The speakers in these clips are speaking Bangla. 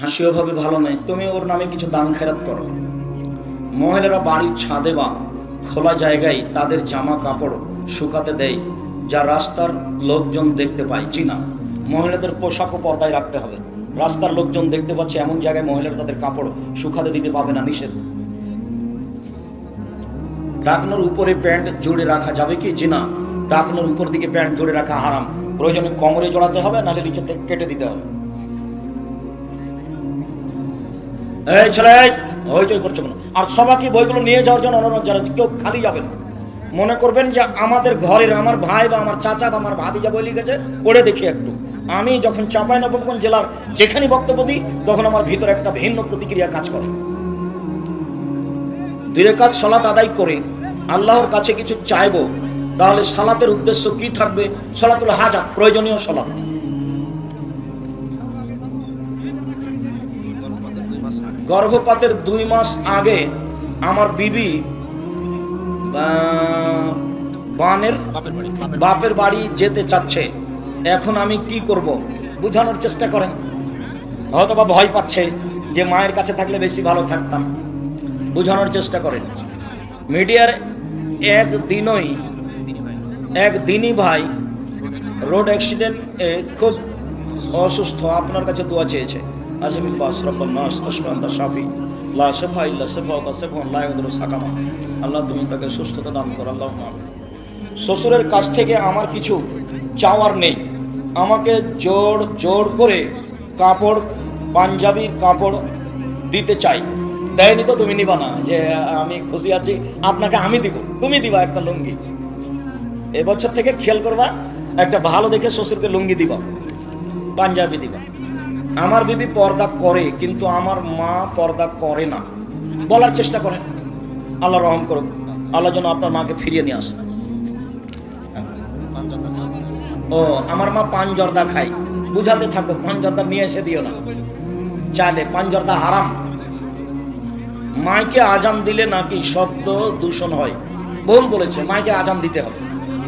হাসিও ভাবে ভালো নেই। তুমি ওর নামে কিছু দান খেরাত করো। মহিলারা বাড়ির ছাদে বা খোলা জায়গায় তাদের জামা কাপড় শুকাতে দেয়, যা রাস্তার লোকজন দেখতে পায়। জি না, মহিলাদের পোশাকও পর্দায় রাখতে হবে। রাস্তার লোকজন দেখতে পাচ্ছে এমন জায়গায় মহিলারা তাদের কাপড় শুকাতে দিতে পাবে না, নিষেধ। ডাকনোর উপরে প্যান্ট জোরে রাখা যাবে কি? জি না, ডাকনোর উপর দিকে প্যান্ট জোরে রাখা হারাম। প্রয়োজনে কোমরে জড়াতে হবে, নাহলে নিচে থেকে কেটে দিতে হবে। এই ছেলে হইচই করছ কেন? আর সবাইকে বইগুলো নিয়ে যাওয়ার জন্য অনুরোধ যারা কেউ খালি যাবেন মনে করবেন যে আমাদের ঘরের আমার ভাই বা আমার চাচা বা আমার ভাতিজা বই লিখেছে, পড়ে দেখি একটু। আমি যখন চাপাই নবাবগঞ্জ জেলার যেখানে বক্তব্য দিই, তখন আমার ভিতরে একটা ভিন্ন প্রতিক্রিয়া কাজ করে। দুই রেখাত সলাত আদায় করে আল্লাহর কাছে কিছু চাইব, তাহলে সালাতের উদ্দেশ্য কি থাকবে? সলাতুল হাজাত প্রয়োজনীয় সলাত। গর্ভপাতের দুই মাস আগে আমার বিবি বানের বাপের বাড়ি যেতে চাচ্ছে। এখন আমি কি করব? বুঝানোর চেষ্টা করেন। হয়তো বা ভয় পাচ্ছে যে মায়ের কাছে থাকলে বেশি ভালো থাকতাম। বোঝানোর চেষ্টা করেন। মিডিয়ার একদিনই একদিনই ভাই রোড অ্যাক্সিডেন্ট খুব অসুস্থ। আপনার কাছে দোয়া চেয়েছে। শেফা। ইল্লা শেফা ওয়া শেফান লা ইয়াদুরু সাকামা। আল্লাহ, তুমি তাকে সুস্থতা দান করো, আল্লাহ শ্বশুরের কাছ থেকে আমার কিছু চাওয়ার নেই। আমাকে জোর জোর করে কাপড়, পাঞ্জাবি কাপড় দিতে চাই। দেয়নি তো তুমি নিবা না, যে আমি খুশি আছি, আপনাকে আমি দিব। তুমি দিবা একটা লুঙ্গি। এবছর থেকে খেয়াল করবা, একটা ভালো দেখে শ্বশুরকে লুঙ্গি দিবা, পাঞ্জাবি দিবা। আমার বিবি পর্দা করে, কিন্তু আমার মা পর্দা করে না। বলার চেষ্টা করে। আল্লাহ রহম করুক। আল্লাহ যেন আপনার মাকে ফিরিয়ে নিয়ে আসে। ও, আমার মা পান জর্দা খায়। বুঝাতে থাকো, পান জর্দা নিয়ে এসে দিও না। চাইলে পান জর্দা হারাম। মাইকে আজান দিলে নাকি শব্দ দূষণ হয়। বোন বলেছে, মাইকে আজান দিতে হবে।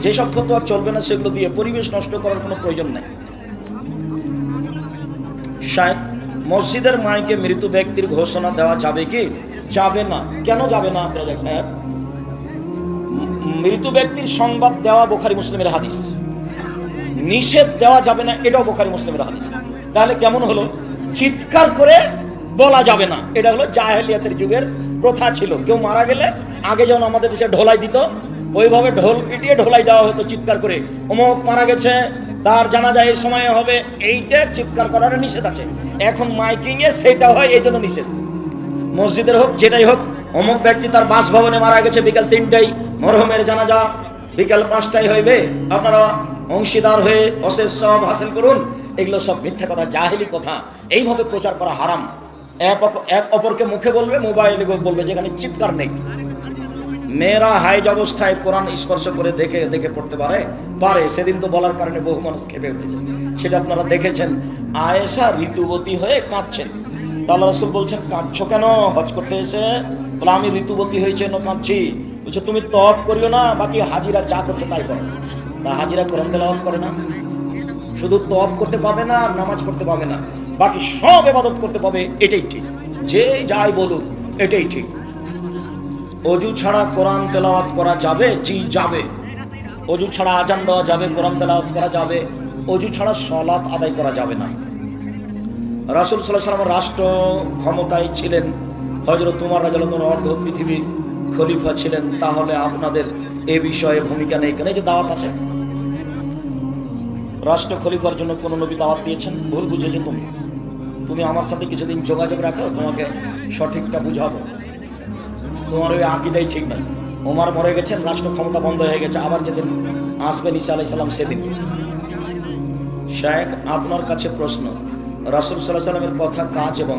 যেসব ফতোয়া চলবে না, সেগুলো দিয়ে পরিবেশ নষ্ট করার কোনো প্রয়োজন নেই। মসজিদের মাইকে মৃত ব্যক্তির ঘোষণা দেওয়া যাবে কি? যাবে না। কেন যাবে না? আপনারা সাহেব ম- মৃত ব্যক্তির সংবাদ দেওয়া বোখারি মুসলিমের হাদিস। নিষেধ দেওয়া যাবে না, এটাও বোখারি মুসলিমের হাদিস। তাহলে কেমন হলো? চিৎকার করে বলা যাবে না। এটা হলো জাহেলিয়াতের যুগের প্রথা ছিল। কেউ মারা গেলে আগে যেমন আমাদের দেশে ঢোলাই দিত, ওইভাবে ঢোল পিটিয়ে ঢোলাই দেওয়া হতো চিৎকার করে। অমুক মারা গেছে তার জানা যায় এই সময়ে হবে, এইটা চিৎকার করার নিষেধ আছে। এখন মাইকিং এ সেটা হয়, এই জন্য নিষেধ। মসজিদের হোক, যেটাই হোক, অমুক ব্যক্তি তার বাসভবনে মারা গেছে বিকাল তিনটাই মরহমের জানাজা বিকাল পাঁচটায় হইবে। আপনারা অংশীদার হয়ে অশেষ সব হাসিল করুন। এগুলো সব মিথ্যা কথা, জাহিলি কথা। এইভাবে প্রচার করা হারাম। এক অপরকে মুখে বলবে, মোবাইলে বলবে, যেখানে চিৎকার নেই। মেয়েরা হাইজ অবস্থায় কোরআন স্পর্শ করে দেখে দেখে পড়তে পারে পারে। সেদিন তো বলার কারণে বহু মানুষ খেপে উঠেছে। সেটা আপনারা দেখেছেন। আয়েশা ঋতুবতী হয়ে কাঁদছেন। তাল্লা রসুল বলছেন, কাঁদছো কেন? হজ করতে এসে? বলে, আমি ঋতুবতী হয়েছে না কাঁদছি। বলছে, তুমি তফ করিও না, বাকি হাজিরা যা করছে তাই করো। তা হাজিরা কোরআন তেলাওয়াত করে না। শুধু তফ করতে পাবে না নামাজ পড়তে পাবে না। বাকি সব এবাদত করতে পাবে, এটাই ঠিক। যে যাই বলুক, এটাই ঠিক। অজু ছাড়া কোরআন তেলাওয়াত করা যাবে? জি, যাবে। অজু ছাড়া আজান দেওয়া যাবে, কোরআন তেলাওয়াত করা যাবে। অজু ছাড়া সলাৎ আদায় করা যাবে না। রাসুল সাল্লাহ সাল্লাম রাষ্ট্র ক্ষমতায় ছিলেন। হজরত তোমার রাজালতন অর্ধ পৃথিবীর খলিফা ছিলেন। তাহলে আপনাদের এ বিষয়ে ভূমিকা নেই কেন? এই যে দাওয়াত আছে। রাষ্ট্র খলিফার জন্য কোন নবী দাওয়াত দিয়েছেন? ভুল বুঝেছ তুমি। তুমি আমার সাথে কিছুদিন যোগাযোগ রাখো, তোমাকে সঠিকটা বুঝাবো। তোমার ওই আকিদাই ঠিক নাই। ওমার মরে গেছেন রাষ্ট্র ক্ষমতা বন্ধ হয়ে গেছে, আবার যেদিন আসবেন ঈসা আলাই সাল্লাম সেদিন। শেখ আপনার কাছে প্রশ্ন। রাসুল সাল্লাহ সাল্লামের কথা কাজ এবং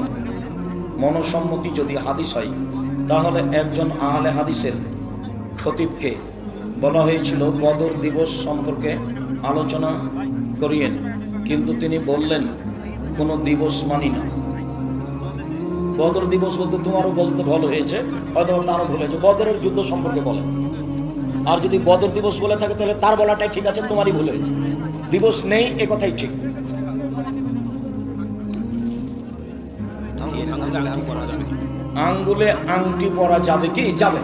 মনসম্মতি যদি হাদিস হয়, তাহলে একজন আহলে হাদিসের খতিবকে বলা হয়েছিল, বদর দিবস সম্পর্কে আলোচনা করিয়েন। কিন্তু তিনি বললেন, কোনো দিবস মানি না। বদর দিবস বলতে তোমারও বলতে ভালো হয়েছে হয়তো তারও ভুল হয়েছে। বদরের যুদ্ধ সম্পর্কে বলে। আর যদি বদর দিবস বলে থাকে, তাহলে তার বলাটাই ঠিক আছে, তোমারই ভুল হয়েছে। দিবস নেই, এ কথাই ঠিক? আঙ্গুলে আংটি পরা যাবে কি? যাবে।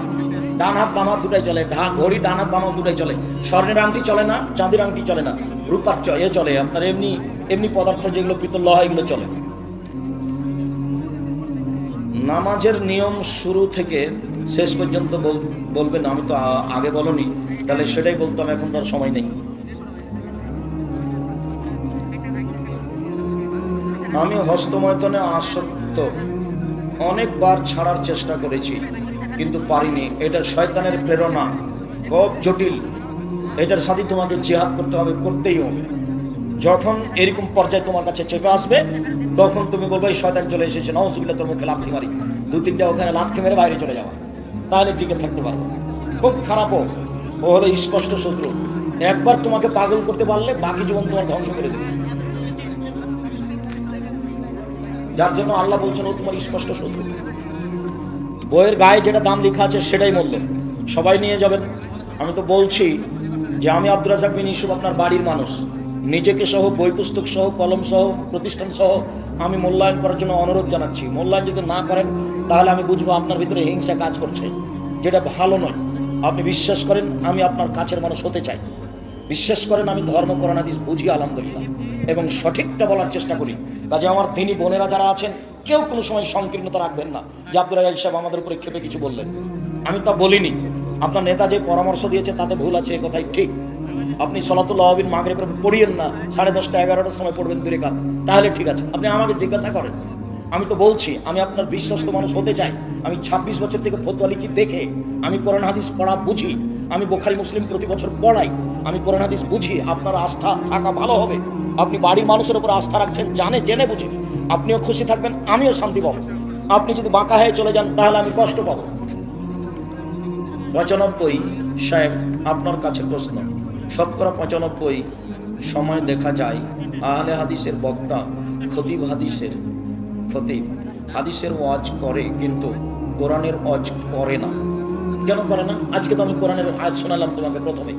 ডান হাত বাম হাত দুটাই চলে ঘড়ি ডান হাত বাম হাত দুটাই চলে। স্বর্ণের আংটি চলে না, চাঁদের আংটি চলে না। রূপার এ চলে, আপনার এমনি এমনি পদার্থ যেগুলো পিতল লহা, এগুলো চলে। নামাজের নিয়ম শুরু থেকে শেষ পর্যন্ত বল- বলবেন, আমি তো আগে বলনি, তাহলে সেটাই বলতাম, এখন তার সময় নেই। আমি হস্তময়তনে আসক্ত, অনেকবার ছাড়ার চেষ্টা করেছি, কিন্তু পারিনি, এটা শয়তানের প্রেরণা খুব জটিল, এটার সাথে তোমাকে জেহাদ করতে হবে, করতেই হবে। যখন এরকম পর্যায়ে তোমার কাছে চেপে আসবে, তখন তুমি বলবে, এই শয়তান চলে এসেছে নজবিল্লা তোর মুখে লাথি মারি। দু, তিনটা ওখানে লাথি মেরে বাইরে চলে যাওয়া। তাহলে টিকে থাকতে পারব খুব খারাপ ও ও হলো স্পষ্ট শত্রু। একবার তোমাকে পাগল করতে পারলে বাকি জীবন তোমার ধ্বংস করে দেবে। যার জন্য আল্লাহ বলছেন, ও তোমার স্পষ্ট শত্রু। বইয়ের গায়ে যেটা দাম লেখা আছে, সেটাই মূল্য। সবাই নিয়ে যাবেন। আমি তো বলছি যে, আমি আব্দুল রাজাক বিন ইসুফ আপনার বাড়ির মানুষ। নিজেকে সহ বই পুস্তক সহ, কলম সহ, প্রতিষ্ঠান সহ আমি মূল্যায়ন করার জন্য অনুরোধ জানাচ্ছি। মূল্যায়ন যদি না করেন, তাহলে আমি বুঝব আপনার ভিতরে হিংসা কাজ করছে। যেটা ভালো নয়। আপনি বিশ্বাস করেন, আমি আপনার কাছের মানুষ হতে চাই। বিশ্বাস করেন, আমি ধর্ম করোনাদিস বুঝি, আলহামদুলিল্লাহ। এবং সঠিকটা বলার চেষ্টা করি। কাজে আমার দিনী বোনেরা যারা আছেন, কেউ কোনো সময় সংকীর্ণতা রাখবেন না। যে আব্দুল রাজাক সাহেব আমাদের উপরে ক্ষেপে কিছু বললেন। আমি তা বলিনি। আপনার নেতা যে পরামর্শ দিয়েছে, তাতে ভুল আছে, এ কথাই ঠিক। আপনি সলাতুল্লাহ হবিন মাগরে পড়িয়েন না, সাড়ে দশটা, এগারোটার সময় পড়বেন দূরে কাজ তাহলে ঠিক আছে, আপনি আমাকে জিজ্ঞাসা করেন। আমি তো বলছি, আমি আপনার বিশ্বস্ত মানুষ হতে চাই। আমি ২৬ বছর থেকে ফতোয়া লিখি দেখে, আমি কোরআন হাদিস পড়া বুঝি, আমি বোখারি, মুসলিম প্রতি বছর পড়াই। আমি কোরআন হাদিস বুঝি, আপনার আস্থা থাকা ভালো হবে। আপনি বাড়ির মানুষের উপর আস্থা রাখছেন, জানে, জেনে বুঝে। আপনিও খুশি থাকবেন, আমিও শান্তি পাবো। আপনি যদি বাঁকা হয়ে চলে যান, তাহলে আমি কষ্ট পাবো। পঁচানব্বই, সাহেব, আপনার কাছে প্রশ্ন। শতকরা পঁচানব্বই সময় দেখা যায়। আহলে হাদিসের বক্তা, খতিব হাদিসের খতিব, হাদিসের ওয়াজ করে কিন্তু কোরআনের ওয়াজ করে না। কেন করে না? আজকে তো আমি কোরআনের আজ শোনালাম তোমাকে প্রথমে।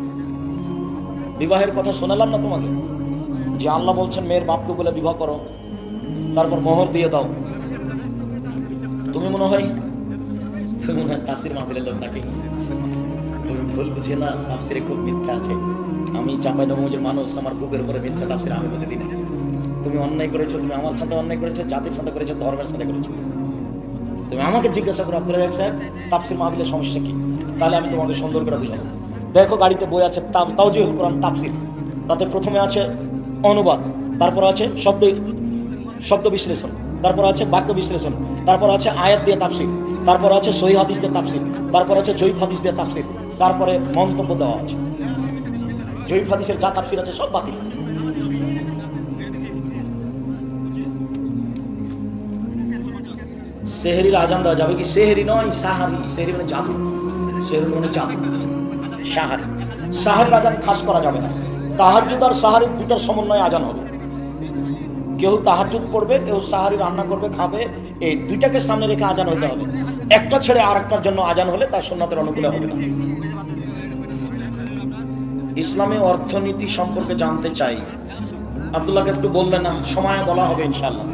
বিবাহের কথা শোনালাম না তোমাকে? যে আল্লাহ বলছেন, মেয়ের বাপকে বলে বিবাহ করো, তারপর মোহর দিয়ে দাও। তুমি মনে হয়, তুমি মনে হয় তাফসির মাহফিলের লোক নাকি? তুমি ভুল বুঝে না, তাফসিরে খুব মিথ্যা আছে। আমি চাপাই নবমজের মানুষ, আমার বুকের উপরে মিথ্যা তাফসির আমি বলে দিই না। তুমি অন্যায় করেছ, তুমি আমার সাথে অন্যায় করেছ, জাতির সাথে করেছ, ধর্মের সাথে করেছ। তুমি আমাকে জিজ্ঞাসা করো আব্দুল রাজাক সাহেব, তাফসির মাহফিলের সমস্যা কি? তাহলে আমি তোমাকে সুন্দর করে বুঝাবো। দেখো, গাড়িতে বই আছে তা- তাওজিহুল কোরআন তাফসির। তাতে প্রথমে আছে অনুবাদ, তারপর আছে শব্দ শব্দ বিশ্লেষণ, তারপর আছে বাক্য বিশ্লেষণ, তারপর আছে আয়াত দিয়ে তাফসির, তারপর আছে সহি হাদিস দিয়ে তাফসির, তারপর আছে জৈব হাদিস দিয়ে তাফসির। তারপরে মন্তব্য দেওয়া আছে। জৈব হাদিসের যা তাফসির আছে সব বাতিল। সেহেরির আজান দেওয়া যাবে কি? সেহেরি নয়, সাহারি। সেহেরি মানে জাদু। সেহেরি মানে জাদু। সাহারি। সাহারির আজান খাস করা যাবে না। তাহাজুদ আর সাহারির দুটার সমন্বয়ে আজান হবে। কেউ তাহাজুদ করবে, কেউ সাহারি রান্না করবে, খাবে, এই দুইটাকে সামনে রেখে আজান হতে হবে। একটা ছেড়ে আর একটার জন্য আজান হলে তার সন্ন্যতের অনুকূলে হবে না। ইসলামে অর্থনীতি সম্পর্কে জানতে চাই। আবদুল্লাহকে একটু বললেন না, সময় বলা হবে ইনশাল্লাহ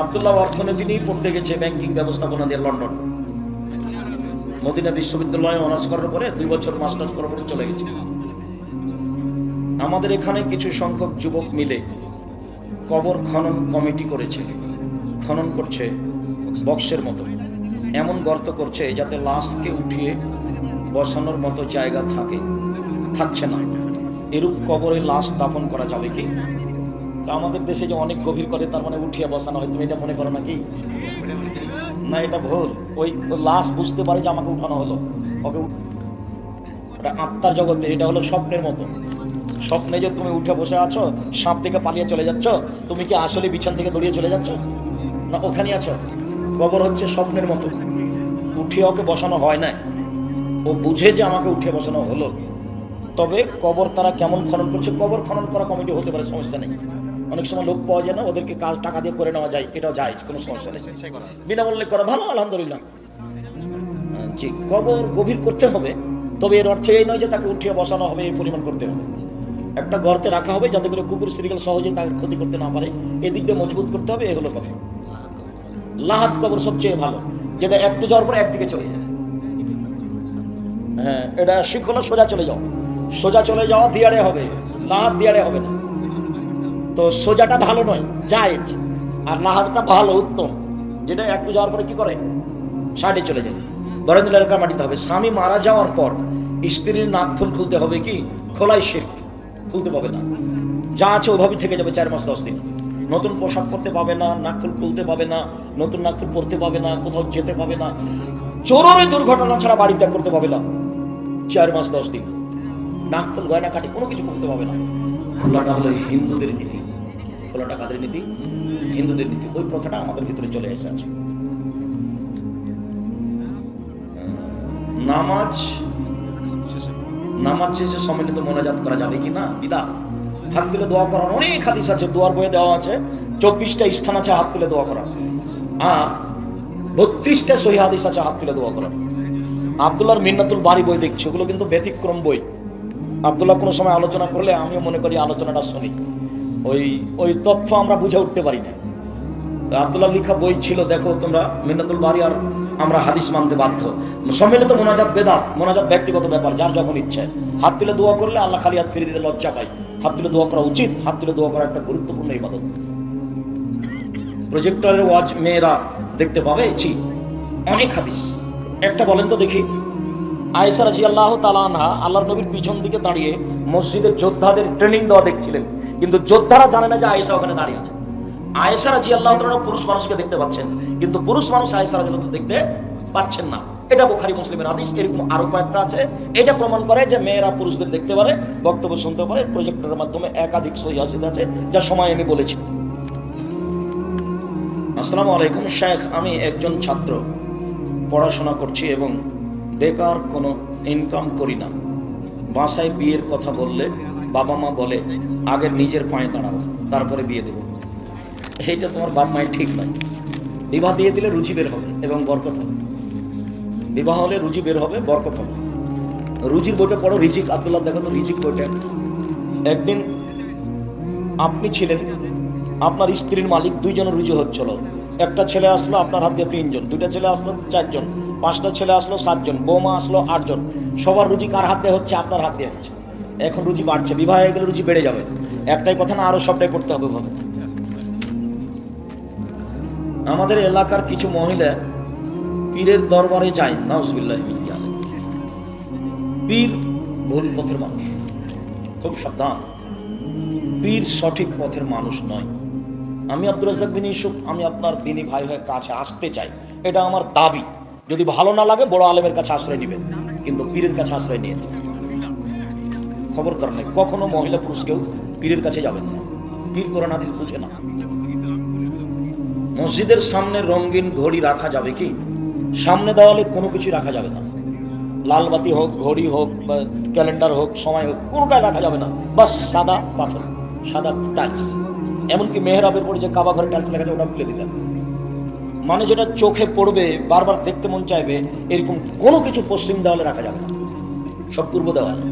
আবদুল্লাহ অর্থনীতি নিয়েই পড়তে গেছে ব্যাংকিং ব্যবস্থাপনা দিয়ে লন্ডন। মদিনা বিশ্ববিদ্যালয়ে অনার্স করার পরে দুই বছর মাস্টার্স করার পরে চলে গেছে। আমাদের এখানে কিছু সংখ্যক যুবক মিলে কবর খনন কমিটি করেছে, খনন করছে। বক্সের মতো। এমন গর্ত করছে যাতে লাশকে উঠিয়ে বসানোর মতো জায়গা থাকে। থাকছে না। এরূপ কবরে লাশ দাফন করা যাবে কি? তা আমাদের দেশে যে অনেক গভীর করে, তার মানে উঠিয়ে বসানো হয়। তুমি এটা মনে করো নাকি? না, এটা ভুল। ওই লাশ বুঝতে পারে যে আমাকে উঠানো হলো। ওকে ওটা আত্মার জগতে, এটা হলো স্বপ্নের মতো। স্বপ্নে যে তুমি উঠে বসে আছো, সাপ থেকে পালিয়ে চলে যাচ্ছ, তুমি কি আসলে বিছান থেকে দড়িয়ে চলে যাচ্ছ? না ওখানে আছো? কবর হচ্ছে স্বপ্নের মতো। উঠিয়ে ওকে বসানো হয় না ও বুঝে যে আমাকে উঠিয়ে বসানো হলো। তবে কবর তারা কেমন খনন করছে, কবর খনন করা কমিটি হতে পারে, সমস্যা নেই। অনেক সময় লোক পাওয়া যায় না, ওদেরকে কাজ টাকা দিয়ে করে নেওয়া যায়, এটাও যায়, কোনো সমস্যা নেই। বিনামূল্যে করা ভালো, আলহামদুলিল্লাহ। জি, কবর গভীর করতে হবে, তবে এর অর্থ এই নয় যে তাকে উঠিয়ে বসানো হবে, এই পরিমাণ করতে হবে। একটা গর্তে রাখা হবে যাতে করে কুকুর সিরিয়াল সহজে তাকে ক্ষতি করতে না পারে। এদিক দিয়ে মজবুত করতে হবে, এ হলো কথা। লাহাত কবর সবচেয়ে ভালো, যেটা একটু যাওয়ার পর একদিকে চলে যায়। হ্যাঁ এটা শিখ হলো, সোজা চলে যাও। সোজা চলে যাওয়া দিয়ারে হবে, লাহাত দিয়ারে হবে না। তো সোজাটা ভালো নয়, জায়েজ। আর লাহাতটা ভালো, উত্তম। যেটা একটু যাওয়ার পরে কি করে? সাইডে চলে যায়। বরেন্দ্রের মাটিতে হবে? স্বামী মারা যাওয়ার পর স্ত্রীর নাক ফুল খুলতে হবে কি? খোলাই শির খুলতে পাবে না। যা আছে ওইভাবেই থেকে যাবে চার মাস, দশ দিন। নতুন পোশাক পরতে পাবে না নাকফুল খুলতে পাবে না, নতুন নাকফুল পরতে পাবে না, কোথাও যেতে পাবে না চোরের দুর্ঘটনা ছাড়া বাড়ি ত্যাগ করতে পাবে না। চার মাস, দশ দিন। নাকফুল গয়না কাটি কোনো কিছু করতে পাবে না। খোলাটা হলো হিন্দুদের নীতি। খোলাটা কাদের নীতি? হিন্দুদের নীতি। ওই প্রথাটা আমাদের ভিতরে চলে এসেছে নামাজ নামাজ শেষে সম্মিলিত মোনাজাত করা যাবে কি না? বিদা হাত তুলে দোয়া করার অনেক হাদিস আছে, দোয়ার বইয়ে দেওয়া আছে, চব্বিশটা স্থান আছে হাত তুলে দোয়া করার। আর বত্রিশটা সহি হাদিস আছে হাত তুলে দোয়া করার। আবদুল্লাহর মিন্নাতুল বাড়ি বই দেখছি, ওগুলো কিন্তু ব্যতিক্রম বই। আবদুল্লাহ কোনো সময় আলোচনা করলে আমিও মনে করি আলোচনাটা শুনি। ওই ওই তথ্য আমরা বুঝে উঠতে পারি না। আবদুল্লাহ লিখা বই ছিল, দেখো তোমরা, মিন্নাতুল বাড়ি আর আমরা হাদিস মানতে বাধ্য। সম্মিলিত মোনাজাত বেদাত, মোনাজাত ব্যক্তিগত ব্যাপার, যার যখন ইচ্ছে। হাত তুলে দোয়া করলে আল্লাহ খালি হাত ফিরে দিতে লজ্জা পায়। হাত তুলে দোয়া করা উচিত, হাত তুলে দোয়া করা একটা গুরুত্বপূর্ণ ইবাদত। প্রজেক্টরের ওয়াজ মেয়েরা দেখতে পাবে জি অনেক হাদিস। একটা বলেন তো দেখি। আয়েশা রাজি আল্লাহ তালানহা আল্লাহর নবীর পিছন দিকে দাঁড়িয়ে মসজিদের যোদ্ধাদের ট্রেনিং দেওয়া দেখছিলেন। কিন্তু যোদ্ধারা জানে না যে আয়েশা ওখানে দাঁড়িয়ে আছে। আয়েশা রাজি আল্লাহ পুরুষ মানুষকে দেখতে পাচ্ছেন, কিন্তু পুরুষ মানুষ আয়েশা রাজি দেখতে পাচ্ছেন না। এটা বোখারি মুসলিমের আদিস এরকম আরও কয়েকটা আছে। এটা প্রমাণ করে যে মেয়েরা পুরুষদের দেখতে পারে, বক্তব্য শুনতে পারে প্রজেক্টরের মাধ্যমে একাধিক সহি আছে, যা সময় আমি বলেছি। আসসালামু আলাইকুম, শেখ, আমি একজন ছাত্র। পড়াশোনা করছি এবং বেকার কোনো ইনকাম করি না। বাসায় বিয়ের কথা বললে বাবা মা বলে, আগে নিজের পায়ে দাঁড়াবো তারপরে বিয়ে দেবো। এইটা তোমার বাপ মায়ের ঠিক নয়। বিবাহ দিয়ে দিলে রুচি বের হবে এবং বরকত হবে। বিবাহ হলে রুজি বের হবে, বরকত হবে। রুচির বইটা পড়ো, রিজিক, আব্দুল্লাহ দেখো তো রিজিক বইটা। একদিন আপনি ছিলেন, আপনার স্ত্রীর মালিক দুইজনের রুজি হচ্ছিল। একটা ছেলে আসলো আপনার হাত দিয়ে তিনজন, দুইটা ছেলে আসলো চারজন, পাঁচটা ছেলে আসলো সাতজন, বৌমা আসলো আটজন। সবার রুজি কার হাত হচ্ছে? আপনার হাত হচ্ছে। এখন রুচি বাড়ছে, বিবাহ হয়ে গেলে রুচি বেড়ে যাবে। একটাই কথা না, আরও সবটাই করতে হবে আমাদের এলাকার কিছু মহিলা পীরের দরবারে যায়, নাউজবিল্লাহ পীর ভুল পথের মানুষ, খুব সাবধান। পীর সঠিক পথের মানুষ নয়। আমি আব্দুল রাজাক বিন ইউসুফ, আমি আপনার দিনী ভাই হয়ে কাছে আসতে চাই। এটা আমার দাবি। যদি ভালো না লাগে, বড় আলেমের কাছে আশ্রয় নেবেন। কিন্তু পীরের কাছে আশ্রয় নিয়ে। খবর নেই? কখনো মহিলা পুরুষ কেউ পীরের কাছে যাবেন না। পীর কোরআন হাদিস বুঝে না। মসজিদের সামনে রঙিন ঘড়ি রাখা যাবে কি? সামনে দেওয়ালে কোনো কিছু রাখা যাবে না। লাল বাতি হোক, ঘড়ি হোক বা ক্যালেন্ডার হোক, সময় হোক, কোনোটাই রাখা যাবে না। বাস সাদা পাথর, সাদা টাইলস এমনকি মেহরাবের পরে যে কাবা ঘরে টাইলস লেখা আছে ওটা খুলে দিতেন মানে যেটা চোখে পড়বে, বারবার দেখতে মন চাইবে, এরকম কোনো কিছু পশ্চিম দেওয়ালে রাখা যাবে না। সব পূর্ব দেওয়ালে।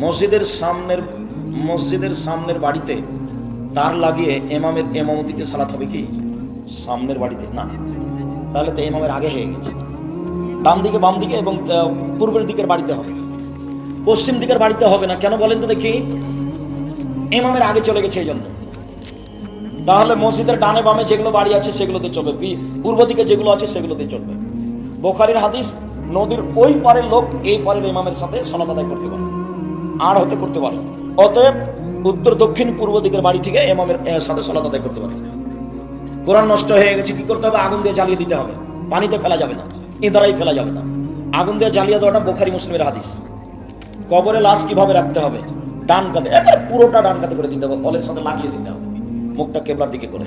মসজিদের সামনের মসজিদের সামনের বাড়িতে তার লাগিয়ে এমামের এমামতিতে সালাত হবে কি? সামনের বাড়িতে, না? তাহলে তো এমামের আগে হয়ে গেছে। ডান দিকে, বাম দিকে এবং পূর্বের দিকের বাড়িতে হবে। পশ্চিম দিকের বাড়িতে হবে না। কেন বলেন তো দেখি? এমামের আগে চলে গেছে এই জন্য তাহলে মসজিদের ডানে বামে যেগুলো বাড়ি আছে সেগুলোতে চলবে। পূর্ব দিকে যেগুলো আছে সেগুলোতে চলবে। বোখারির হাদিস, নদীর ওই পারের লোক এই পারের ইমামের সাথে সলাত আদায় করতে পারে। আর হতে করতে পারে অতএব উত্তর দক্ষিণ পূর্ব দিকের বাড়ি থেকে ইমামের সাথে সলাত আদায় করতে পারে। কোরআন নষ্ট হয়ে গেছে, কি করতে হবে? আগুন দিয়ে জ্বালিয়ে দিতে হবে। পানিতে ফেলা যাবে না। ইঁদারাই ফেলা যাবে না। আগুন দিয়ে জ্বালিয়ে দেওয়াটা বোখারি মুসলিমের হাদিস। কবরে লাশ কীভাবে রাখতে হবে? ডান কাঁধে, একেবারে পুরোটা ডান কাঁধে করে দিতে হবে ফলের সাথে লাগিয়ে দিতে হবে। মুখটা কেবলার দিকে করে।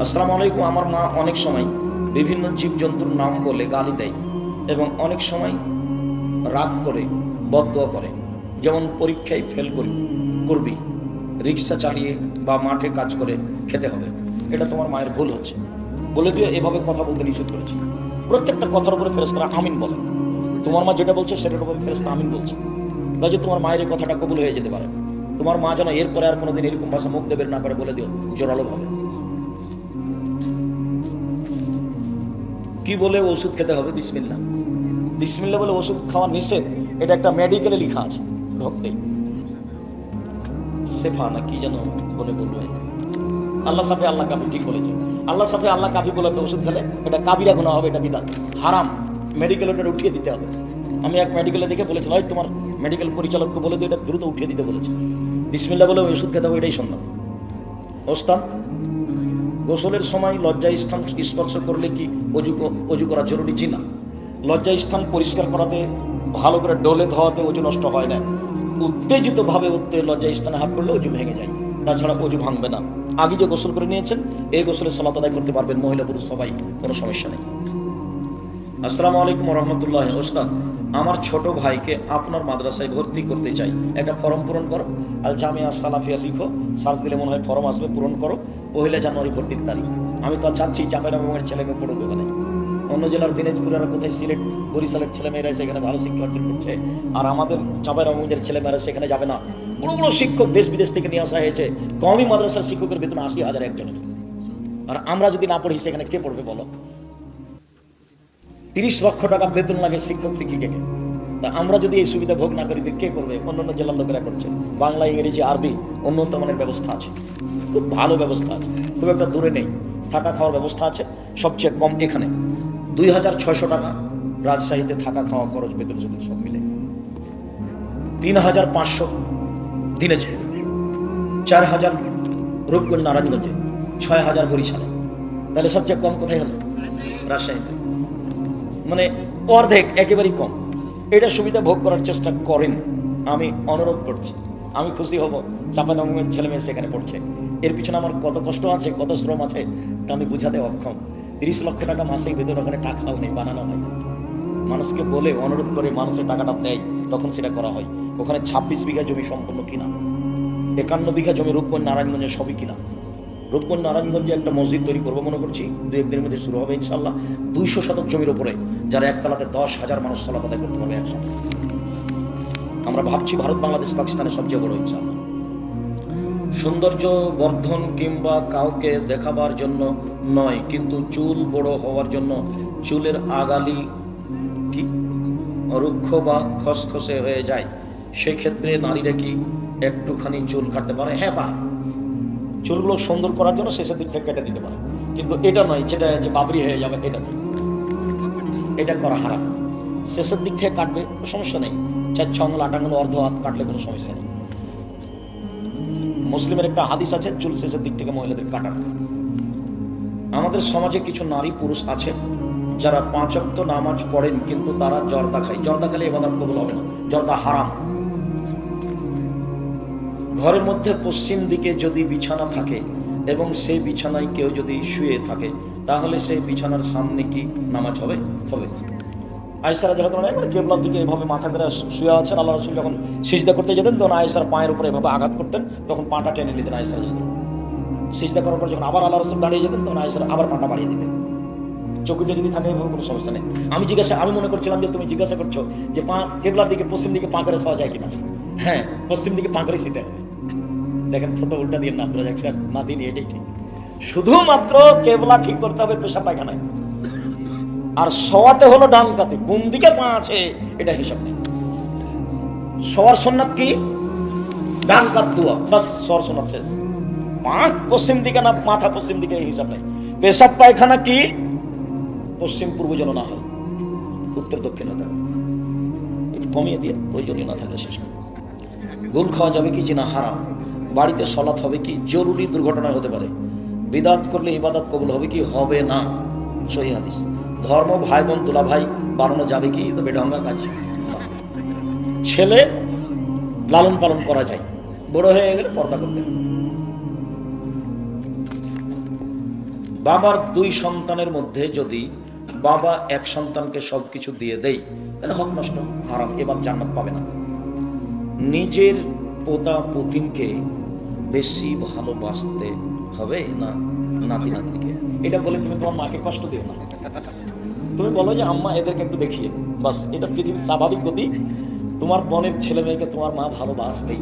আসসালামু আলাইকুম। আমার মা অনেক সময় বিভিন্ন জীবজন্তুর নাম বলে গালি দেয় এবং অনেক সময় রাগ করে বদ্ধ করে। যেমন পরীক্ষায় ফেল করি, করবি, রিক্সা চালিয়ে বা মাঠে কাজ করে খেতে হবে। এটা তোমার মায়ের ভুল হচ্ছে। বলে দিয়ে এভাবে কথা বলতে নিষেধ করেছি। প্রত্যেকটা কথার উপরে ফেরেস্তারা আমিন বলে। তোমার মা যেটা বলছে সেটার উপরে ফেরেস্তা আমিন বলছে। কাজে তোমার মায়ের এই কথাটা কবুল হয়ে যেতে পারে। তোমার মা যেন এরপরে আর কোনোদিন এরকম ভাষা মুখ দেবের না করে বলে দিও জোরালো ভাবে কি বলে ওষুধ খেতে হবে? বিসমিল্লা বিসমিল্লা বলে ওষুধ খাওয়া নিষেধ। এটা একটা মেডিকেলে লেখা আছে। ঢোকতেই সেফা না কি যেন বলে বলব। আল্লাহ সাফে আল্লাহ কাফি ঠিক বলেছে। আল্লাহ সাফে আল্লাহ কাফি বলে একটা ওষুধ খেলে এটা কাবিরা গুণা হবে, এটা বিধান হারাম। মেডিকেলে ওটা উঠিয়ে দিতে হবে। আমি এক মেডিকেলে দেখে বলেছিলাম ওই তোমার মেডিকেল পরিচালককে বলে দিও, এটা দ্রুত উঠিয়ে দিতে বলেছে। বিসমিল্লা বলে ওষুধ খেতে হবে, এটাই শুনলাম ওস্তাদ, গোসলের সময় লজ্জা স্থান স্পর্শ করলে কি অজু অজু করা জরুরি? না। লজ্জা স্থান পরিষ্কার করাতে, ভালো করে ডলে ধোয়াতে অজু নষ্ট হয় না। উত্তেজিতভাবে উত্তে লজ্জা স্থানে হাত করলে অজু ভেঙে যায়। তাছাড়া অজু ভাঙবে না। আগে যে গোসল করে নিয়েছেন, এই গোসলে সলাত আদায় করতে পারবেন মহিলা পুরুষ সবাই, কোনো সমস্যা নেই। আসসালামু আলাইকুম রহমতুল্লাহ ওস্তাদ, আমার ছোট ভাইকে আপনার মাদ্রাসায় ভর্তি করতে চাই। একটা ফর্ম পূরণ করো। আল জামিয়া সালাফিয়া লিখো। সার্চ দিলে মনে হয় ফর্ম আসবে, পূরণ করো। পহিলা জানুয়ারি ভর্তির তারিখ। আমি তো চাচ্ছি চাঁপাইনবাবগঞ্জের ছেলে মেয়ে পড়ুক ওখানে অন্য জেলার দিনাজপুরের কোথায় সিলেট, বরিশালের ছেলেমেয়েরা সেখানে ভালো শিক্ষা অর্জন করছে। আর আমাদের চাঁপাইনবাবগঞ্জের ছেলেমেয়েরা সেখানে যাবে না। বড় বড় শিক্ষক দেশ বিদেশ থেকে নিয়ে আসা হয়েছে। কমই মাদ্রাসার শিক্ষকের বেতন আশি হাজার একজনের। আর আমরা যদি না পড়ি, সেখানে কে পড়বে বলো? তিরিশ লক্ষ টাকা বেতন লাগে শিক্ষক শিক্ষিকাকে। তা আমরা যদি এই সুবিধা ভোগ না করি কে করবে? অন্যান্য জেলার লোকেরা করছে। বাংলা, ইংরেজি, আরবি উন্নত মানের ব্যবস্থা আছে। খুব ভালো ব্যবস্থা আছে। খুব একটা দূরে নেই। থাকা খাওয়ার ব্যবস্থা আছে। সবচেয়ে কম এখানে। দুই হাজার ছয়শো টাকা রাজশাহীতে থাকা খাওয়া খরচ, বেতন সব মিলে। তিন হাজার পাঁচশো দিনে চার হাজার রূপগঞ্জ নারায়ণগঞ্জে, ছয় হাজার বরিশালে। তাহলে সবচেয়ে কম কোথায় হলো? রাজশাহীতে। মানে অর্ধেক, একেবারেই কম। এটা সুবিধা ভোগ করার চেষ্টা করেন। আমি অনুরোধ করছি। আমি খুশি হব। চাপানগঞ্জের ছেলে মেয়ে সেখানে পড়ছে। এর পিছনে আমার কত কষ্ট আছে, কত শ্রম আছে, তা আমি বুঝাতে অক্ষম। তিরিশ লক্ষ টাকা মাসে বেতন, ওখানে টাকাও নেই, বানানো হয়। মানুষকে বলে, অনুরোধ করে মানুষের টাকাটা দেয়, তখন সেটা করা হয়। ওখানে ছাব্বিশ বিঘা জমি সম্পূর্ণ কিনা? একান্ন বিঘা জমি রূপগঞ্জ নারায়ণগঞ্জে সবই কিনা? রূপগঞ্জ নারায়ণগঞ্জে একটা মসজিদ তৈরি করব মনে করছি। দু একদিনের মধ্যে শুরু হবে ইনশাল্লাহ দুইশো শতক জমির উপরে যারা একতলাতে দশ হাজার মানুষ চলাফাতা করতে পারবে একসাথে। আমরা ভাবছি ভারত, বাংলাদেশ, পাকিস্তানের সবচেয়ে বড় ইনশাল্লাহ সৌন্দর্য বর্ধন কিংবা কাউকে দেখাবার জন্য নয়, কিন্তু চুল বড় হওয়ার জন্য চুলের আগালি কি রুক্ষ বা খসখসে হয়ে যায়। সেক্ষেত্রে নারীরা কি একটুখানি চুল কাটতে পারে? হ্যাঁ পারে। চুলগুলো সুন্দর করার জন্য শেষের দিক থেকে কেটে দিতে পারে। কিন্তু এটা নয়, যেটা যে বাবরি হয়ে যাবে, এটা এটা করা হারাম। শেষের দিক থেকে কাটবে সমস্যা নেই। চার ছ আঙুল, আট আঙুল, অর্ধ হাত কাটলে কোনো সমস্যা নেই। মুসলিমের একটা হাদিস আছে, চুল শেষের দিক থেকে মহিলাদের কাটার আমাদের সমাজে কিছু নারী পুরুষ আছে, যারা পাঁচক্ত নামাজ পড়েন, কিন্তু তারা জর্দা খায়। জর্দা খেলে এবাদত কবুল হবে না। জর্দা হারাম। ঘরের মধ্যে পশ্চিম দিকে যদি বিছানা থাকে এবং সেই বিছানায় কেউ যদি শুয়ে থাকে, তাহলে সেই বিছানার সামনে কি নামাজ হবে? হবে। আয়সারা যারা তোমার কেবলার দিকে এভাবে মাথা করে শুয়ে আছেন, আল্লাহ রসুল যখন সিজদা করতে যেতেন, তখন আয়সার পায়ের উপরে এভাবে আঘাত করতেন, তখন পাটা টেনে নিতেন আয়সারা যেতেন সিজদা করার পর যখন আবার আল্লাহ রসুল দাঁড়িয়ে যেতেন, তখন আয়সারা আবার পাটা বাড়িয়ে দিতেন। চকুটা যদি থাকে, এভাবে কোনো সমস্যা নেই। আমি জিজ্ঞাসা, আমি মনে করছিলাম যে তুমি জিজ্ঞাসা করছ যে পা, কেবলার দিকে পশ্চিম দিকে পা করে শোয়া যায় কিনা? হ্যাঁ পশ্চিম দিকে পা করে শুতে হবে দেখেন ফটো উল্টা দিয়ে না ব্রাজাক স্যার না দিন এটাই ঠিক। শুধুমাত্র কেবলা ঠিক করতে হবে পেশা পায়খানায়। আর শোয়াতে হলো ডান কাতে কোন দিকে পা আছে, এটা হিসাব নেই। শোয়ার সন্ন্যাত কি? ডান কাত দুয়া, বাস, শোয়ার সন্ন্যাত শেষ। পা পশ্চিম দিকে না, মাথা পশ্চিম দিকে হিসাব নেই। পেশাব পায়খানা কি? পশ্চিম পূর্ব যেন না হয়, উত্তর দক্ষিণ হতে কমিয়ে দিয়ে, ওই জন্য না থাকলে শেষ। গুল খাওয়া যাবে কি না, হারাম। বাড়িতে সলাৎ হবে কি? জরুরি দুর্ঘটনা হতে পারে। বিদাত করলে ইবাদত কবুল হবে কি? হবে না। সহি হাদিস। ধর্ম ভাই বোন তোলা ভাই বানানো যাবে কি? তো বেঢঙ্গা কাজ। ছেলে লালন পালন করা যায়। বড় হয়ে গেলে পর্দা করতে বাবার দুই সন্তানের মধ্যে যদি বাবা এক সন্তানকে সবকিছু দিয়ে দেয়, তাহলে হক নষ্ট, হারাম এবার জান্নাত পাবে না। নিজের পোতা পুতিনকে বেশি ভালোবাসতে হবে না নাতি নাতিকে? এটা বলে তুমি তোমার মাকে কষ্ট দিও না। তুমি বলো যে, আম্মা, এদেরকে একটু দেখিয়ে। বাস, এটা পৃথিবীর স্বাভাবিক গতি। তোমার বোনের ছেলে মেয়েকে তোমার মা ভালোবাসবেই।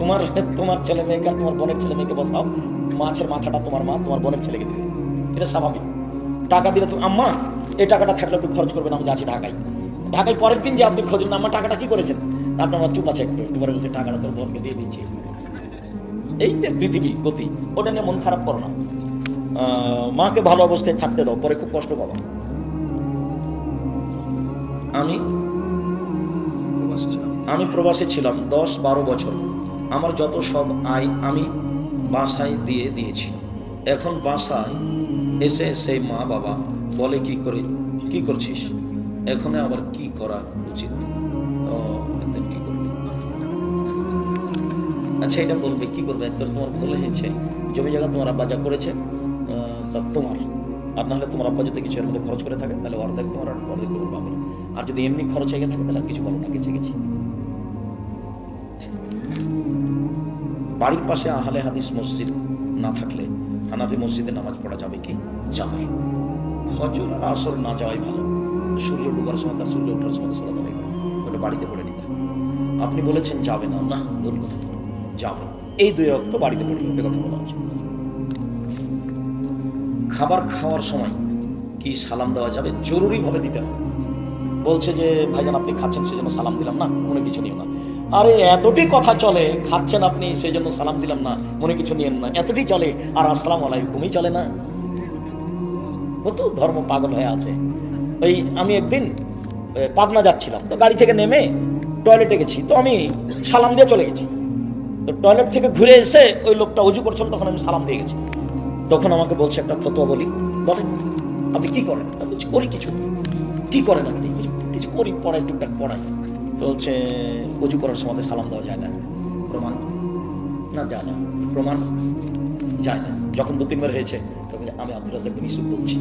তোমার তোমার ছেলে মেয়েকে তোমার বোনের ছেলে মেয়েকে বসাও। মাছের মাথাটা তোমার মা, তোমার বোনের ছেলেকে দিবে। এটা স্বাভাবিক। টাকা দিলে তুমি আম্মা, এই টাকাটা থাকলে একটু খরচ করবেন, আমি যাচ্ছি ঢাকায়। ঢাকায় পরের দিন যে আপনি খোঁজেন, আম্মা, টাকাটা কি করেছেন? আপনি আমার চুপ আছে একটু একটু বলছে, টাকাটা তোর বোনকে দিয়ে দিচ্ছি। এই পৃথিবী গতি, ওটা নিয়ে মন খারাপ করো না। মাকে ভালো অবস্থায় থাকতে দাও, পরে খুব কষ্ট পাবো। আমি আমি প্রবাসী ছিলাম দশ বারো বছর। আমার যত সব আয় আমি বাসায় দিয়ে দিয়েছি। এখন বাসায় এসে সেই মা বাবা বলে, কি করে, কি করছিস? এখন আবার কি করা উচিত? আচ্ছা এটা বলবে, কি করবে তোর তোমার ভুল হয়েছে, জমি জায়গা তোমার আব্বা যা করেছে তা তোমার। আর নাহলে তোমার আব্বা যদি কিছু এর মধ্যে খরচ করে থাকে, তাহলে অর্ধেক তোমার আর অর্ধেক তোমার বাবার। আর যদি এমনি খরচ হয়ে থাকে, তাহলে কিছু বলো না, গেছে, গেছি। বাড়ির পাশে আহলে হাদিস মসজিদ না থাকলে হানাফি মসজিদে নামাজ পড়া যাবে কি? যাবে। হজর আর আসর না যাওয়াই ভালো। সূর্য ডুবার সময় তার সূর্য ওঠার সময় সালাদ করো। ওটা বাড়িতে পড়ে নিতে। আপনি বলেছেন যাবে না না, ভুল কথা। যাবে। এই দুই রক্ত বাড়িতে পড়ে নিতে কথা বলা হচ্ছে। খাবার খাওয়ার সময় কি সালাম দেওয়া যাবে? জরুরিভাবে দিতে হবে। বলছে যে, ভাইজান, আপনি খাচ্ছেন, সেজন্য সালাম দিলাম না, মনে কিছু নিও না। আরে, এতটি কথা চলে, খাচ্ছেন আপনি সেই জন্য সালাম দিলাম না, মনে কিছু নিয়েন না। এতটি চলে, আর আসসালাম আলাইকুমই চলে না। কত ধর্ম পাগল হয়ে আছে। ওই আমি একদিন পাবনা যাচ্ছিলাম, তো গাড়ি থেকে নেমে টয়লেটে গেছি, তো আমি সালাম দিয়ে চলে গেছি। তো টয়লেট থেকে ঘুরে এসে ওই লোকটা উজু করছিল, তখন আমি সালাম দিয়ে গেছি। তখন আমাকে বলছে একটা ফতোয়া বলি, বলেন, আপনি কি করেন? বলছি, করি কিছু কি করেন আপনি? কিছু- করি, পড়াই, টুকটাক পড়াই। হচ্ছে উজু করার সময় সালাম দেওয়া যায় না। প্রমাণ? না, যায় না। প্রমাণ? যায় না। যখন দু তিনবার হয়েছে, তখন আমি আব্দুল রাজাক বিন ইউসুফ বলছি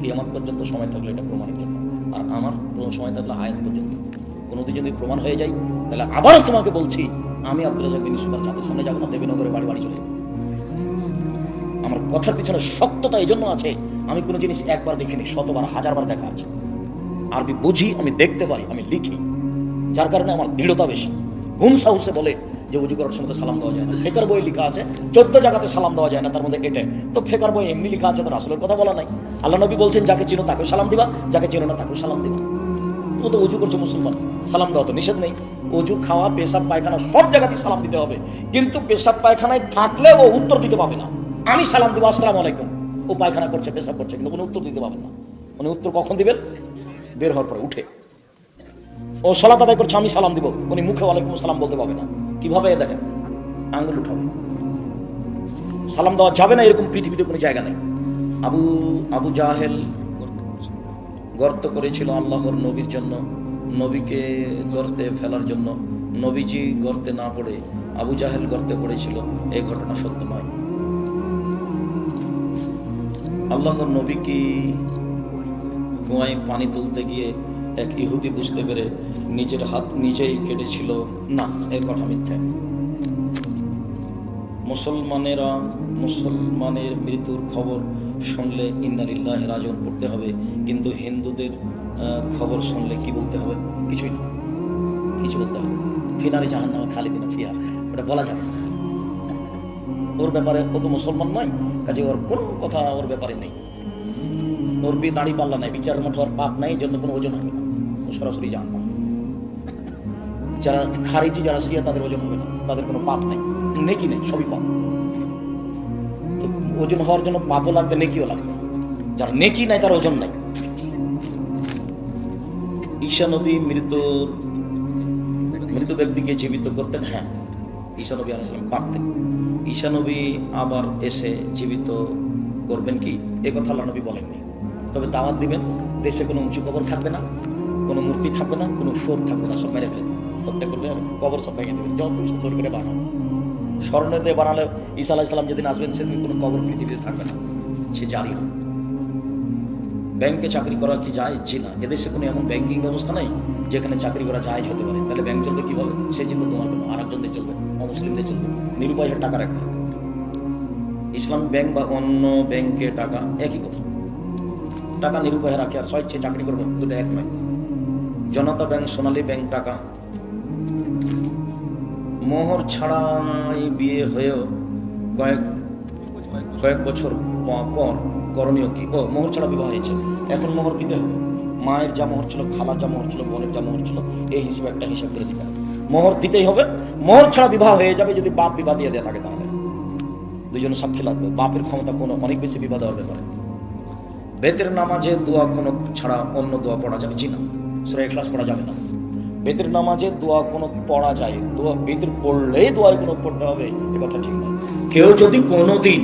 কিয়ামত পর্যন্ত সময় থাকলে এটা প্রমাণের জন্য। আর আমার সময় থাকলে হায়াত পর্যন্ত। কোনোদিন যদি প্রমাণ হয়ে যায়, তাহলে আবারও তোমাকে বলছি আমি আব্দুল রাজাক বিন ইউসুফ আর চাঁদের সামনে যাব না দেবীনগরে বাড়ি বাড়ি চলে আমার কথার পিছনে শক্ততা এই জন্য আছে, আমি কোনো জিনিস একবার দেখিনি, শতবার, হাজারবার দেখা আছে। আরবি বুঝি, আমি দেখতে পারি, আমি লিখি। যার কারণে আমার দৃঢ়তা বেশি। গুম সাহসে বলে যে উজু করার সময় সালাম দেওয়া যায় না। ফেকার বই লেখা আছে, চোদ্দ জায়গাতে সালাম দেওয়া যায় না, তার মধ্যে এটা। তো ফেকার বই এমনি লেখা আছে, তো রাসুলের কথা বলা নাই। আল্লাহ নবী বলছেন, যাকে চিনো তাকেও সালাম দিবা, যাকে চিনো না তাকেও সালাম দিবা। ও তো উজু করছে মুসলমান। সালাম দেওয়া তো নিষেধ নেই। অজু খাওয়া, পেশাব, পায়খানা সব জায়গাতেই সালাম দিতে হবে। কিন্তু পেশাব, পায়খানায় থাকলে ও উত্তর দিতে পাবে না। আমি সালাম দিব, আসসালামু আলাইকুম। ও পায়খানা করছে, পেশাব করছে, কিন্তু কোনো উত্তর দিতে পাবেন না। উনি উত্তর কখন দিবেন? বের হওয়ার পরে উঠে। ও সলাত আদায় করছে, আমি সালাম দিব। উনি মুখে ওয়ালাইকুম সালাম বলতে পাবে না। কীভাবে দেখেন? আঙ্গুল উঠাবে সালাম দেওয়া যাবে না, এরকম পৃথিবীতে কোনো জায়গা নেই। আবু আবু জাহেল গর্ত করেছিল আল্লাহর নবীর জন্য, নবীকে গর্তে ফেলার জন্য। নবীজি গর্তে না পড়ে আবু জাহেল গর্তে পড়েছিল। এই ঘটনা সত্য নয়। আল্লাহর নবী কি কুয়ায় পানি তুলতে গিয়ে এক ইহুদি বুঝতে পেরে নিজের হাত নিজেই কেটেছিল? না এই কথা মিথ্যা। মুসলমানেরা মুসলমানের মৃত্যুর খবর শুনলে ইন্নালিল্লাহ রাজন পড়তে হবে, কিন্তু হিন্দুদের খবর শুনলে কি বলতে হবে? কিছুই না। কিছু বলতে হবে ফিনারি জাহান খালি দিনা ফিয়া ওটা বলা যাবে না। ওর ব্যাপারে ও তো মুসলমান নয়, কাজে ওর কোনো কথা ওর ব্যাপারে নেই। ওর বি দাড়ি পাল্লা নাই বিচার মতো আর পাপ নাই জন্য কোনো ওজন হবে না। ও সরাসরি জান না যারা খারিজি, যারা সিয়া তাদের ওজন হবে না। তাদের কোনো পাপ নাই। নেকি নেই, সবই পাপ। ওজন হওয়ার জন্য পাপও লাগবে, নেকিও লাগবে। যারা নেকি নাই, তার ওজন নাই। ঈশা নবী মৃত্যুর মৃত ব্যক্তিকে জীবিত করতেন হ্যাঁ ঈশা নবী আলাইসালাম পারতেন। ঈশানবী আবার এসে জীবিত করবেন কি? এ কথা আল্লাহ নবী বলেননি। তবে দাওয়াত দিবেন, দেশে কোনো উঁচু কবর থাকবে না, কোনো মূর্তি থাকবে না, কোনো সোর থাকবে না, সব মেরে ফেলেন হত্যা করলে কবর সব ভেঙে দেবেন, যত সুন্দর করে বানানো। স্মরণে দিয়ে বানালে ঈসা আলাহ ইসলাম যেদিন আসবেন, সেদিন কোনো কবর পৃথিবীতে থাকবে না। সে জারি হবে ব্যাংকে চাকরি করা কি যায় জি না। এদেশে কোনো এমন ব্যাংকিং ব্যবস্থা নেই যেখানে চাকরি করা যায় হতে পারে। তাহলে ব্যাংক চলবে কীভাবে? সেই চিন্তা তোমার কোনো আর একজনদের চলবে অমুসলিমদের চলবে নিরুপায়ের টাকা রাখবে ইসলাম ব্যাংক বা অন্য ব্যাংকে টাকা একই কথা। টাকা নিরুপায় রাখে আর স্বইচ্ছে চাকরি করবে দুটো এক নয়। জনতা ব্যাংক, সোনালী ব্যাংক টাকা মোহর ছাড়াই বিয়ে হয়েও কয়েক কয়েক বছর পর করণীয় কি? ও, মোহর ছাড়া বিবাহ হয়েছে। এখন মোহর দিতে হবে। মায়ের যা মোহর ছিল, খালার যা মোহর ছিল, বোনের যা মোহর ছিল, এই হিসেবে একটা হিসাব করে দিতে হবে। মোহর দিতেই হবে। মোহর ছাড়া বিবাহ হয়ে যাবে যদি বাপ বিবাহ দিয়ে দেয় থাকে তাহলে। দুজনে সাক্ষী লাগবে। বাপের ক্ষমতা কোনো, অনেক বেশি বিবাদ হবে পারে। বেতের নামাজে দোয়া কোনো ছাড়া অন্য দোয়া পড়া যাবে। জি না। সুরা এখলাস পড়া যাবে না। বেতের নামাজে দোয়া কোনো পড়া যায়। দোয়া বেদের পড়লেই দোয়ায় কোনো পড়তে হবে, এ কথা ঠিক নয়। কেউ যদি কোনো দিন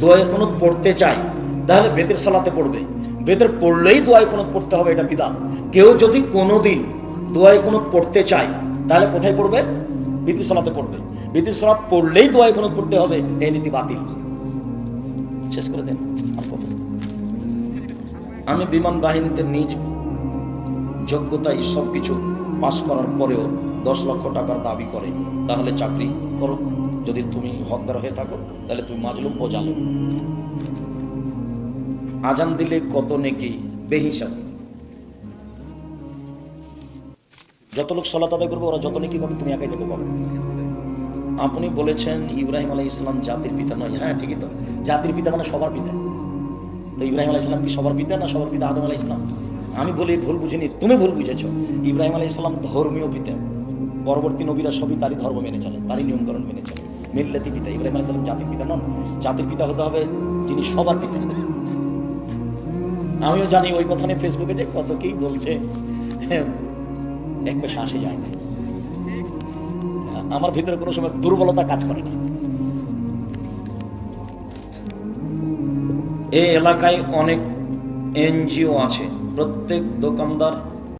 দোয়ায় কোনো পড়তে চায়, তাহলে বেতের সালাতে পড়বে। বেদের পড়লেই দোয়ায় কোনো পড়তে হবে, এটা বিধান। কেউ যদি কোনো দিন দোয়ায় কোনো পড়তে চায়, তাহলে কোথায় পড়বে? বিতির সালাতে পড়বে। বিতির সালাত পড়লেই দোয়ায় কোনো পড়তে হবে, এই নীতি বাতিল। শেষ করে দেন। আমি বিমান বাহিনীতে নিজ যোগ্যতায় সব কিছু পাস করার পরেও দশ লক্ষ টাকার দাবি করে, তাহলে চাকরি করো। যদি তুমি হকদার হয়ে থাকো, তাহলে তুমি মাজলুম ও জানো আজান দিলে কত নেকি বেহিসাব। যত লোক সলাত আদায় করবে, ওরা যত নেকি পাবে, তুমি একাই দেবে পাবে। আপনি বলেছেন ইব্রাহিম আলাই ইসলাম জাতির পিতা নয়। হ্যাঁ ঠিকই তো। জাতির পিতা মানে সবার পিতা। তো ইব্রাহিম আলাই ইসলাম কি সবার পিতা না সবার পিতা আদম আলাই ইসলাম আমি বলি, ভুল বুঝিনি, তুমি ভুল বুঝেছ। ইব্রাহিম আলাই ইসলাম ধর্মীয় পিতা। পরবর্তী নবীরা সবই তারই ধর্ম মেনে চলে তারই নিয়মকরণ মেনে চলে মিল্লাতি পিতা, ইব্রাহিম আলাই ইসলাম জাতির পিতা নন। জাতির পিতা হতে হবে যিনি সবার পিতা। আমিও জানি ওই কথা নিয়ে ফেসবুকে যে কত কি বলছে। এক পেশা আসে যায় না। আমার ভিতরে কোনো সময় দুর্বলতা কাজ করে না। এই এলাকায় অনেক এনজিও আছে। প্রত্যেক দোকানদার